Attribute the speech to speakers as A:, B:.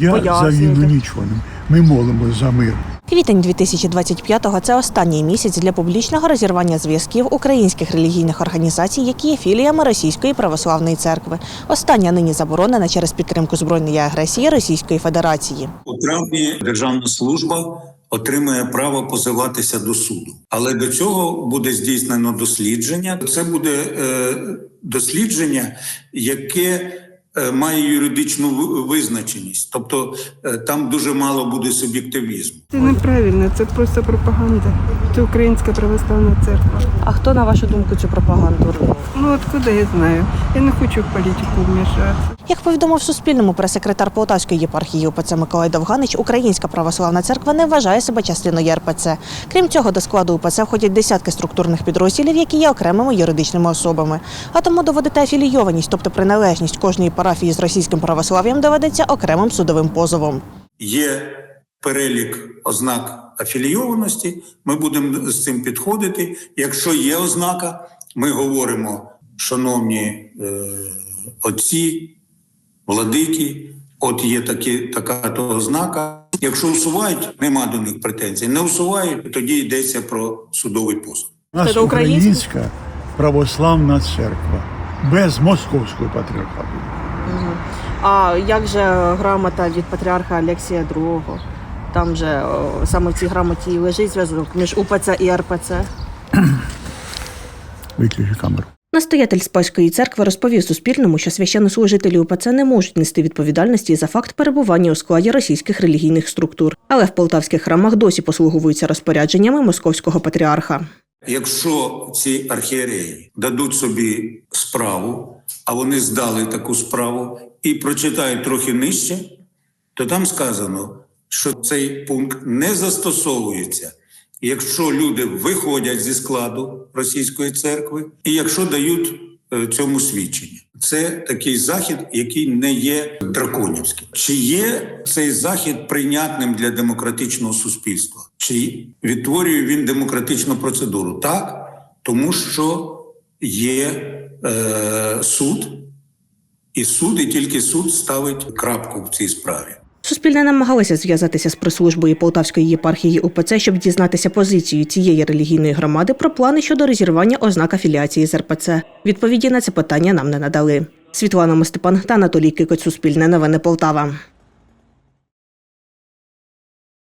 A: Я за
B: Пояснюйте.
A: війну нічого. Ми молимо за мир.
B: Квітень 2025-го – це останній місяць для публічного розірвання зв'язків українських релігійних організацій, які є філіями Російської православної церкви. Остання нині заборонена через підтримку збройної агресії Російської Федерації.
C: У травні державна служба отримає право позиватися до суду, але до цього буде здійснено дослідження. Це буде е, дослідження, яке має юридичну визначеність, тобто е, там дуже мало буде суб'єктивізму.
D: Це неправильно, це просто пропаганда. Це Українська православна церква.
B: А хто, на вашу думку, цю пропаганду робив?
D: Ну откуда я знаю? Я не хочу в політику вмішатися.
B: Як повідомив Суспільному прес-секретар Полтавської єпархії УПЦ Миколай Довганич, Українська православна церква не вважає себе частиною РПЦ. Крім цього, до складу УПЦ входять десятки структурних підрозділів, які є окремими юридичними особами. А тому доводити афілійованість, тобто приналежність кожної парафії з російським православ'ям, доведеться окремим судовим позовом.
C: Є перелік ознак афілійованості. Ми будемо з цим підходити. Якщо є ознака, ми говоримо, шановні е, отці, владики, от є такі, така то ознака. Якщо усувають, нема до них претензій. Не усувають, тоді йдеться про судовий позов.
A: У нас
B: українська?
A: українська православна церква без московського патріархату.
B: А як же грамота від патріарха Алексія II? Там же саме в цій грамоті лежить зв'язок між УПЦ і РПЦ.
A: Виключи камеру.
B: Настоятель Спаської церкви розповів Суспільному, що священнослужителі УПЦ не можуть нести відповідальності за факт перебування у складі російських релігійних структур, але в полтавських храмах досі послуговуються розпорядженнями московського патріарха.
C: Якщо ці архієреї дадуть собі справу, а вони здали таку справу і прочитають трохи нижче, то там сказано, що цей пункт не застосовується, якщо люди виходять зі складу російської церкви, і якщо дають е, цьому свідчення. Це такий захід, який не є драконівським. Чи є цей захід прийнятним для демократичного суспільства? Чи відтворює він демократичну процедуру? Так, тому що є е, суд, і суд, і тільки суд ставить крапку в цій справі.
B: Суспільне намагалося зв'язатися з прес-службою Полтавської єпархії УПЦ, щоб дізнатися позицію цієї релігійної громади про плани щодо розірвання ознак афіліації з РПЦ. Відповіді на це питання нам не надали. Світлана Мостепан та Анатолій Кикоць, Суспільне новини Полтава.